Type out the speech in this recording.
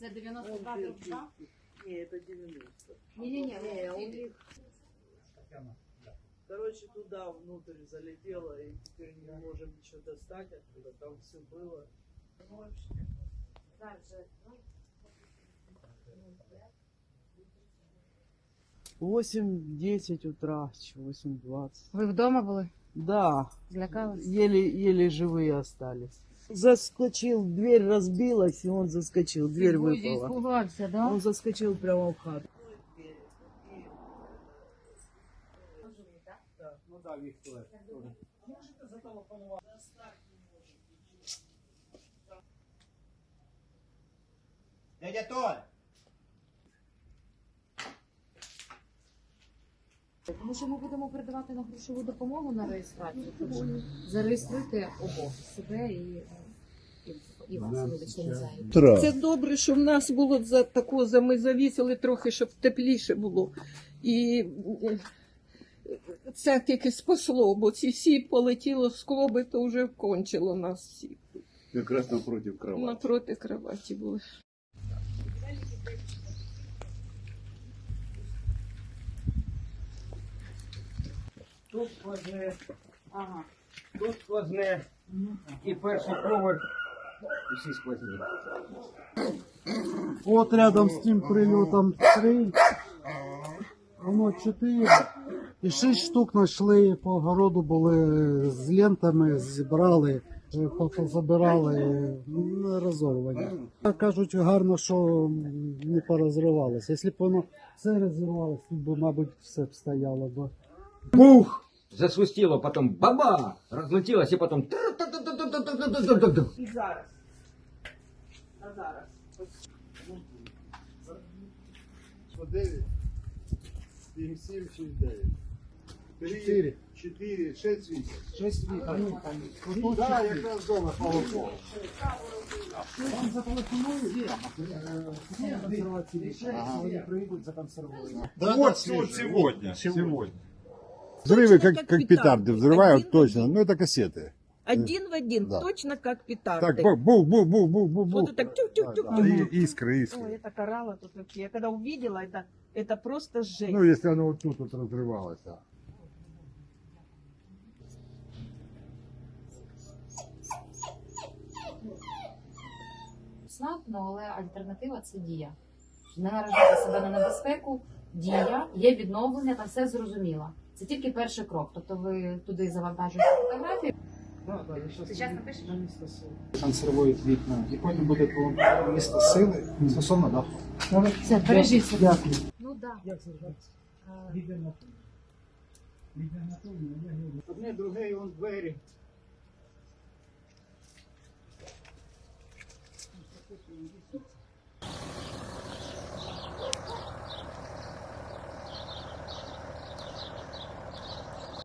Це 92 дроб 2? Не, это 90. Ні-ні-ні, Не, у ці- них, короче, туда внутрь залетело, и теперь не можем ничего достать оттуда, там все было. Зараз же, ну, Восемь десять утра, восемь двадцать. Ви вдома були? Да, Злякались? еле, еле живые остались. Заскочил, дверь разбилась, и он заскочил, дверь выпала. Испугався, да? Он заскочил прямо в хату. Ну да. Дядя Толя! Тому що ми будемо передавати на грошову допомогу на реєстрацію. Тому зареєструйте обох себе і, і, і вас, вибачте, не знаю. Це добре, що в нас було за такого, за ми завісили трохи, щоб тепліше було. І е, це тільки спасло, бо ці всі полетіло скло, то вже кончило нас всі. Якраз напротив кровати. Напроти кроваті були. Тут сквозне, ага. тут сквозне і перший поверх. І всі сквозні. От рядом з тим прильотом три, воно чотири. І шість штук знайшли по огороду були з лентами, зібрали, забирали розорвані. Кажуть, гарно, що не порозривалося. Якщо б воно все розірвалося, тут би, мабуть, все б стояло б. Бух! Засвистіло, потім баба! Розлетілося, і потім. І зараз. А зараз. По 9, 7, 7, 6, 9. Чотири. 4, 6, 8. Шість вікон. Ну, да, якраз дома полосло. Вам зателефонують, е, консервації, вони прийдуть, законсервують. Да, Вот да, свежее. сегодня, сегодня. Взрывы как, Как как петарды. петарды взрывают, Один в точно. один. Ну, это кассеты. Один в один, Да. точно как петарды. Так, бух, бух, бух, бух, бух, бух, бух. Вот так тюк-тюк-тюк. Да, да. И искры, Ой, искры. это карала тут вообще. Я когда увидела, это, это просто жесть. Ну, если оно вот тут вот разрывалось. а. Снатно, але альтернатива це дія. Не наражати себе на небезпеку, дія, є відновлення, та все зрозуміло. Це тільки перший крок. Тобто ви туди завантажуєте фотографії. Да, да, я щас Ти зараз напишеш? на місто сили. Консервують вікна. І потім буде по місто сили стосовно даху. Все, бережіть себе. Дякую. Ну так. Як це звати? Відео на Відео на Одне, друге, і он двері.